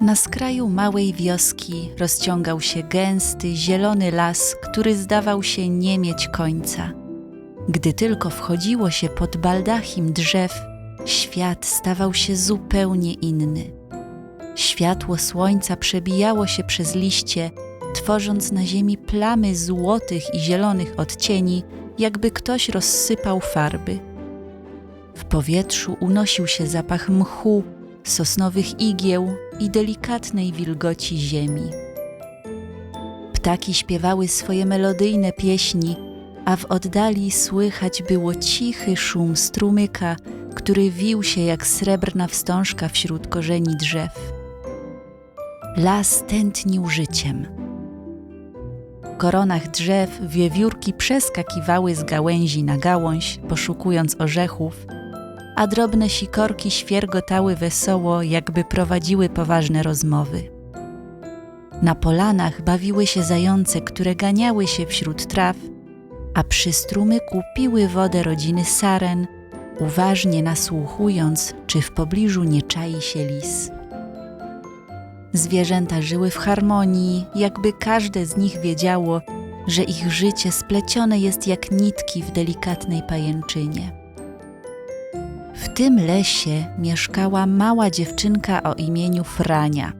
Na skraju małej wioski rozciągał się gęsty, zielony las, który zdawał się nie mieć końca. Gdy tylko wchodziło się pod baldachim drzew, świat stawał się zupełnie inny. Światło słońca przebijało się przez liście, tworząc na ziemi plamy złotych i zielonych odcieni, jakby ktoś rozsypał farby. W powietrzu unosił się zapach mchu, sosnowych igieł i delikatnej wilgoci ziemi. Ptaki śpiewały swoje melodyjne pieśni, a w oddali słychać było cichy szum strumyka, który wił się jak srebrna wstążka wśród korzeni drzew. Las tętnił życiem. W koronach drzew wiewiórki przeskakiwały z gałęzi na gałąź, poszukując orzechów, a drobne sikorki świergotały wesoło, jakby prowadziły poważne rozmowy. Na polanach bawiły się zające, które ganiały się wśród traw, a przy strumyku piły wodę rodziny saren, uważnie nasłuchując, czy w pobliżu nie czai się lis. Zwierzęta żyły w harmonii, jakby każde z nich wiedziało, że ich życie splecione jest jak nitki w delikatnej pajęczynie. Tym lesie mieszkała mała dziewczynka o imieniu Frania.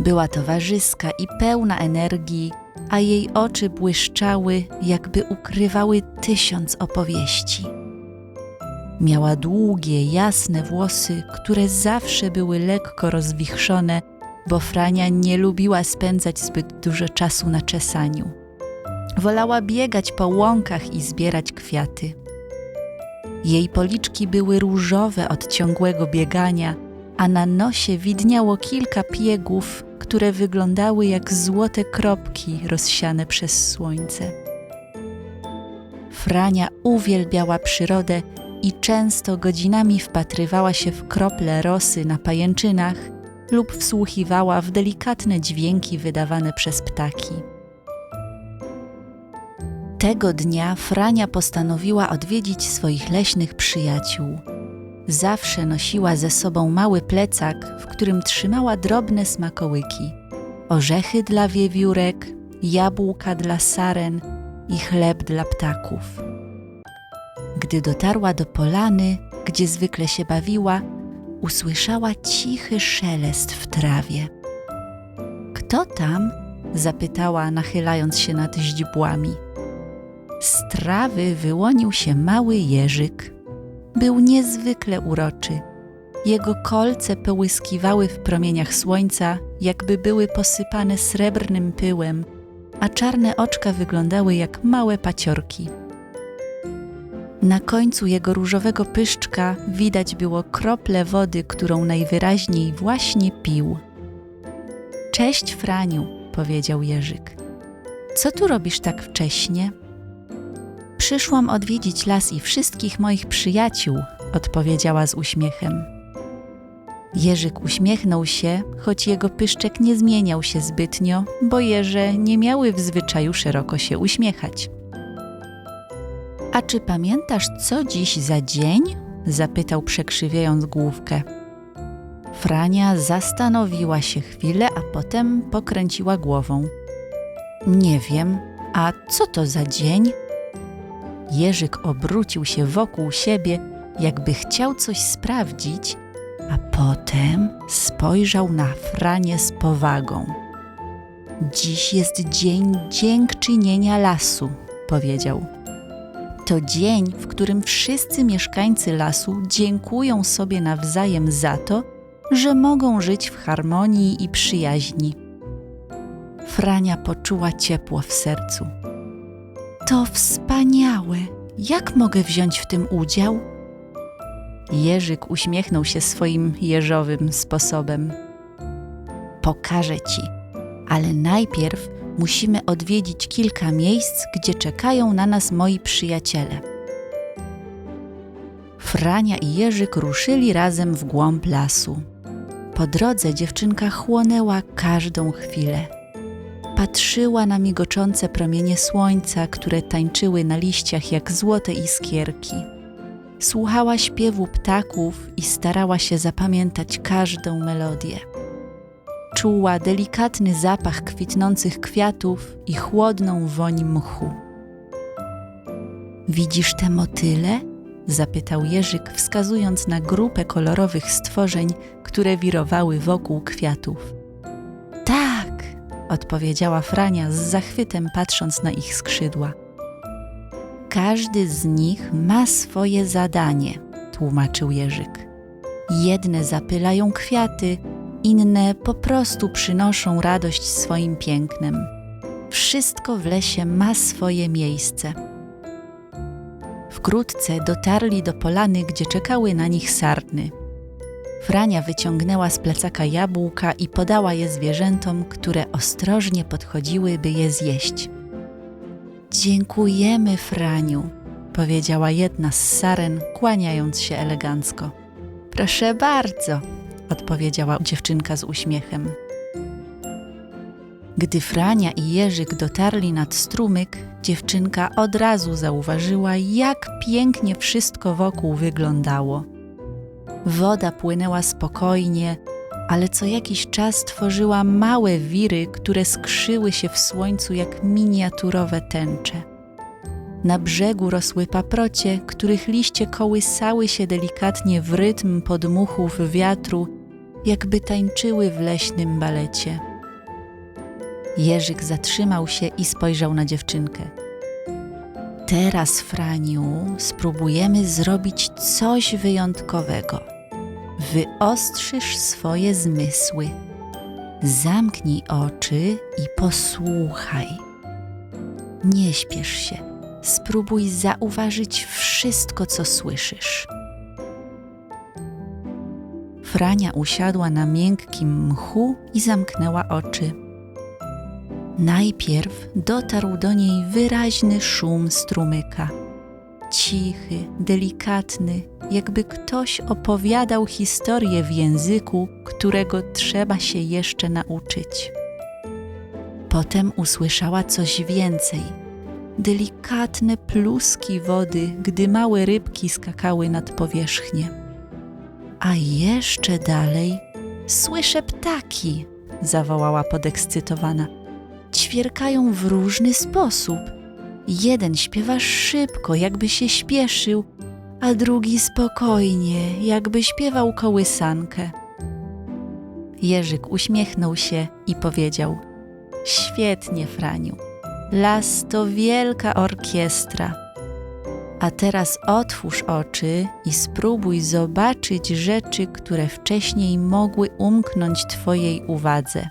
Była towarzyska i pełna energii, a jej oczy błyszczały, jakby ukrywały tysiąc opowieści. Miała długie, jasne włosy, które zawsze były lekko rozwichrzone, bo Frania nie lubiła spędzać zbyt dużo czasu na czesaniu. Wolała biegać po łąkach i zbierać kwiaty. Jej policzki były różowe od ciągłego biegania, a na nosie widniało kilka piegów, które wyglądały jak złote kropki rozsiane przez słońce. Frania uwielbiała przyrodę i często godzinami wpatrywała się w krople rosy na pajęczynach lub wsłuchiwała w delikatne dźwięki wydawane przez ptaki. Tego dnia Frania postanowiła odwiedzić swoich leśnych przyjaciół. Zawsze nosiła ze sobą mały plecak, w którym trzymała drobne smakołyki, orzechy dla wiewiórek, jabłka dla saren i chleb dla ptaków. Gdy dotarła do polany, gdzie zwykle się bawiła, usłyszała cichy szelest w trawie. Kto tam? zapytała, nachylając się nad źdźbłami. Z trawy wyłonił się mały jeżyk. Był niezwykle uroczy. Jego kolce połyskiwały w promieniach słońca, jakby były posypane srebrnym pyłem, a czarne oczka wyglądały jak małe paciorki. Na końcu jego różowego pyszczka widać było krople wody, którą najwyraźniej właśnie pił. Cześć, Franiu, powiedział Jerzyk. Co tu robisz tak wcześnie? Przyszłam odwiedzić las i wszystkich moich przyjaciół, odpowiedziała z uśmiechem. Jerzyk uśmiechnął się, choć jego pyszczek nie zmieniał się zbytnio, bo jeże nie miały w zwyczaju szeroko się uśmiechać. A czy pamiętasz, co dziś za dzień? zapytał, przekrzywiając główkę. Frania zastanowiła się chwilę, a potem pokręciła głową. Nie wiem, a co to za dzień? Jerzyk obrócił się wokół siebie, jakby chciał coś sprawdzić, a potem spojrzał na Franię z powagą. Dziś jest dzień dziękczynienia lasu, powiedział. To dzień, w którym wszyscy mieszkańcy lasu dziękują sobie nawzajem za to, że mogą żyć w harmonii i przyjaźni. Frania poczuła ciepło w sercu. To wspaniałe! Jak mogę wziąć w tym udział? Jerzyk uśmiechnął się swoim jeżowym sposobem. Pokażę ci, ale najpierw musimy odwiedzić kilka miejsc, gdzie czekają na nas moi przyjaciele. Frania i Jerzyk ruszyli razem w głąb lasu. Po drodze dziewczynka chłonęła każdą chwilę. Patrzyła na migoczące promienie słońca, które tańczyły na liściach jak złote iskierki. Słuchała śpiewu ptaków i starała się zapamiętać każdą melodię. Czuła delikatny zapach kwitnących kwiatów i chłodną woń mchu. Widzisz te motyle? zapytał Jerzyk, wskazując na grupę kolorowych stworzeń, które wirowały wokół kwiatów. Odpowiedziała Frania z zachwytem, patrząc na ich skrzydła. Każdy z nich ma swoje zadanie, tłumaczył Jerzyk. Jedne zapylają kwiaty, inne po prostu przynoszą radość swoim pięknem. Wszystko w lesie ma swoje miejsce. Wkrótce dotarli do polany, gdzie czekały na nich sarny. Frania wyciągnęła z plecaka jabłka i podała je zwierzętom, które ostrożnie podchodziły, by je zjeść. Dziękujemy, Franiu, powiedziała jedna z saren, kłaniając się elegancko. Proszę bardzo, odpowiedziała dziewczynka z uśmiechem. Gdy Frania i Jerzyk dotarli nad strumyk, dziewczynka od razu zauważyła, jak pięknie wszystko wokół wyglądało. Woda płynęła spokojnie, ale co jakiś czas tworzyła małe wiry, które skrzyły się w słońcu jak miniaturowe tęcze. Na brzegu rosły paprocie, których liście kołysały się delikatnie w rytm podmuchów wiatru, jakby tańczyły w leśnym balecie. Jerzyk zatrzymał się i spojrzał na dziewczynkę. Teraz, Franiu, spróbujemy zrobić coś wyjątkowego. Wyostrzysz swoje zmysły. Zamknij oczy i posłuchaj. Nie śpiesz się. Spróbuj zauważyć wszystko, co słyszysz. Frania usiadła na miękkim mchu i zamknęła oczy. Najpierw dotarł do niej wyraźny szum strumyka. Cichy, delikatny, jakby ktoś opowiadał historię w języku, którego trzeba się jeszcze nauczyć. Potem usłyszała coś więcej. Delikatne pluski wody, gdy małe rybki skakały nad powierzchnię. A jeszcze dalej słyszę ptaki, zawołała podekscytowana ćwierkają w różny sposób. Jeden śpiewa szybko, jakby się śpieszył, a drugi spokojnie, jakby śpiewał kołysankę. Jerzyk uśmiechnął się i powiedział: Świetnie, Franiu. Las to wielka orkiestra. A teraz otwórz oczy i spróbuj zobaczyć rzeczy, które wcześniej mogły umknąć Twojej uwadze.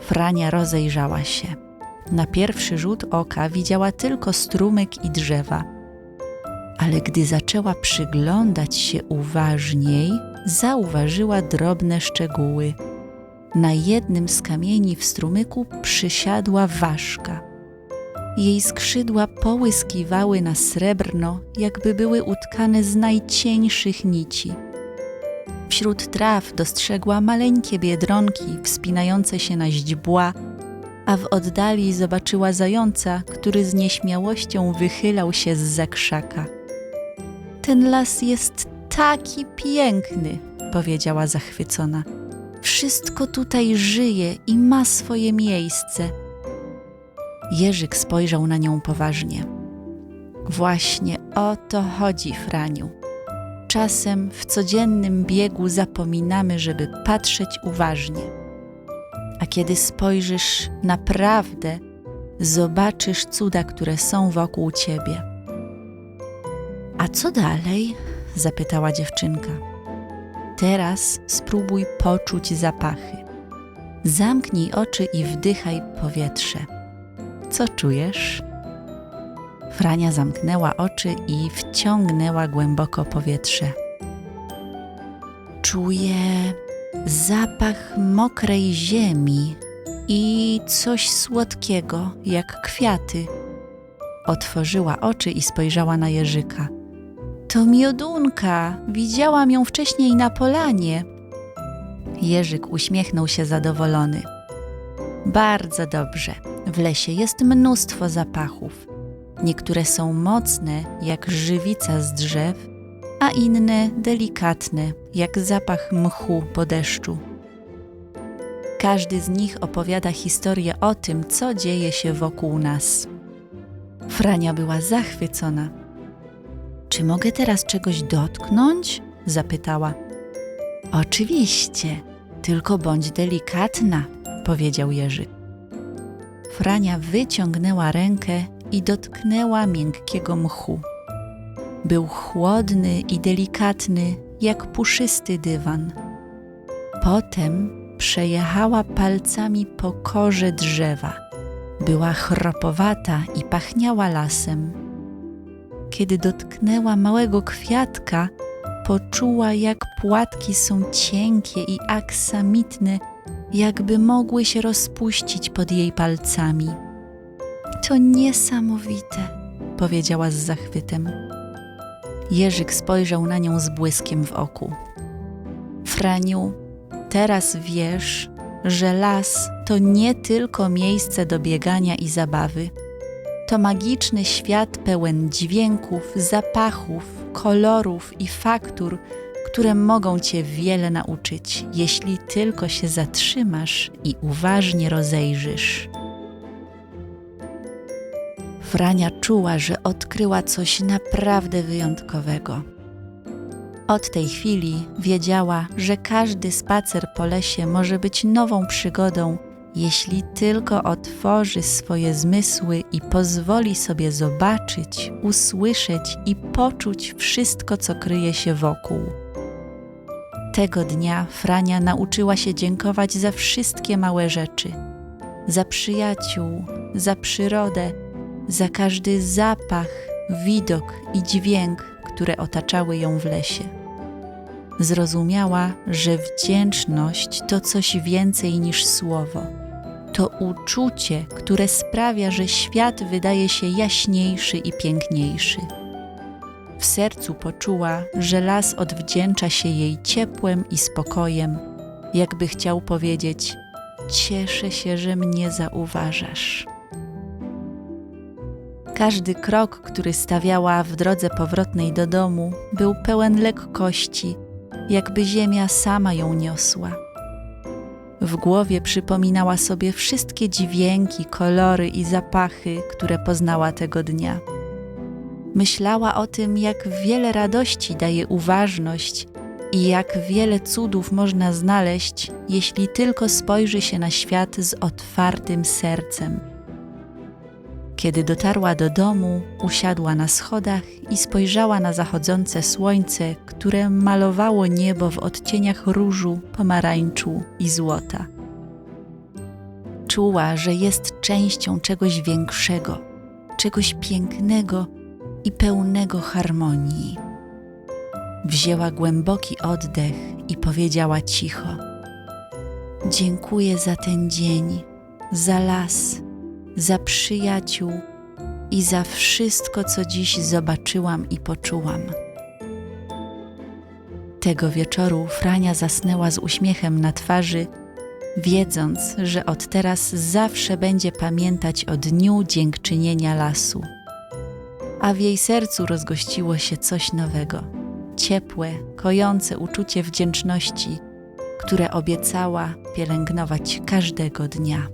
Frania rozejrzała się. Na pierwszy rzut oka widziała tylko strumyk i drzewa. Ale gdy zaczęła przyglądać się uważniej, zauważyła drobne szczegóły. Na jednym z kamieni w strumyku przysiadła ważka. Jej skrzydła połyskiwały na srebrno, jakby były utkane z najcieńszych nici. Wśród traw dostrzegła maleńkie biedronki wspinające się na źdźbła, a w oddali zobaczyła zająca, który z nieśmiałością wychylał się z zakrzaka. Ten las jest taki piękny, powiedziała zachwycona. Wszystko tutaj żyje i ma swoje miejsce. Jerzyk spojrzał na nią poważnie. Właśnie o to chodzi, Franiu. Czasem w codziennym biegu zapominamy, żeby patrzeć uważnie. A kiedy spojrzysz naprawdę, zobaczysz cuda, które są wokół ciebie. A co dalej? zapytała dziewczynka. Teraz spróbuj poczuć zapachy. Zamknij oczy i wdychaj powietrze. Co czujesz? Frania zamknęła oczy i wciągnęła głęboko powietrze. Czuję zapach mokrej ziemi i coś słodkiego, jak kwiaty. Otworzyła oczy i spojrzała na Jerzyka. To miodunka, widziałam ją wcześniej na polanie. Jerzyk uśmiechnął się zadowolony. Bardzo dobrze. W lesie jest mnóstwo zapachów. Niektóre są mocne, jak żywica z drzew, a inne delikatne, jak zapach mchu po deszczu. Każdy z nich opowiada historię o tym, co dzieje się wokół nas. Frania była zachwycona. Czy mogę teraz czegoś dotknąć? zapytała. Oczywiście, tylko bądź delikatna, powiedział Jerzy. Frania wyciągnęła rękę i dotknęła miękkiego mchu. Był chłodny i delikatny, jak puszysty dywan. Potem przejechała palcami po korze drzewa. Była chropowata i pachniała lasem. Kiedy dotknęła małego kwiatka, poczuła, jak płatki są cienkie i aksamitne, jakby mogły się rozpuścić pod jej palcami. To niesamowite, powiedziała z zachwytem. Jerzyk spojrzał na nią z błyskiem w oku. Franiu, teraz wiesz, że las to nie tylko miejsce do biegania i zabawy. To magiczny świat pełen dźwięków, zapachów, kolorów i faktur, które mogą cię wiele nauczyć, jeśli tylko się zatrzymasz i uważnie rozejrzysz. Frania czuła, że odkryła coś naprawdę wyjątkowego. Od tej chwili wiedziała, że każdy spacer po lesie może być nową przygodą, jeśli tylko otworzy swoje zmysły i pozwoli sobie zobaczyć, usłyszeć i poczuć wszystko, co kryje się wokół. Tego dnia Frania nauczyła się dziękować za wszystkie małe rzeczy: za przyjaciół, za przyrodę, za każdy zapach, widok i dźwięk, które otaczały ją w lesie. Zrozumiała, że wdzięczność to coś więcej niż słowo. To uczucie, które sprawia, że świat wydaje się jaśniejszy i piękniejszy. W sercu poczuła, że las odwdzięcza się jej ciepłem i spokojem, jakby chciał powiedzieć: Cieszę się, że mnie zauważasz. Każdy krok, który stawiała w drodze powrotnej do domu, był pełen lekkości, jakby ziemia sama ją niosła. W głowie przypominała sobie wszystkie dźwięki, kolory i zapachy, które poznała tego dnia. Myślała o tym, jak wiele radości daje uważność i jak wiele cudów można znaleźć, jeśli tylko spojrzy się na świat z otwartym sercem. Kiedy dotarła do domu, usiadła na schodach i spojrzała na zachodzące słońce, które malowało niebo w odcieniach różu, pomarańczu i złota. Czuła, że jest częścią czegoś większego, czegoś pięknego i pełnego harmonii. Wzięła głęboki oddech i powiedziała cicho: Dziękuję za ten dzień, za las za przyjaciół i za wszystko, co dziś zobaczyłam i poczułam. Tego wieczoru Frania zasnęła z uśmiechem na twarzy, wiedząc, że od teraz zawsze będzie pamiętać o dniu dziękczynienia lasu. A w jej sercu rozgościło się coś nowego ciepłe, kojące uczucie wdzięczności, które obiecała pielęgnować każdego dnia.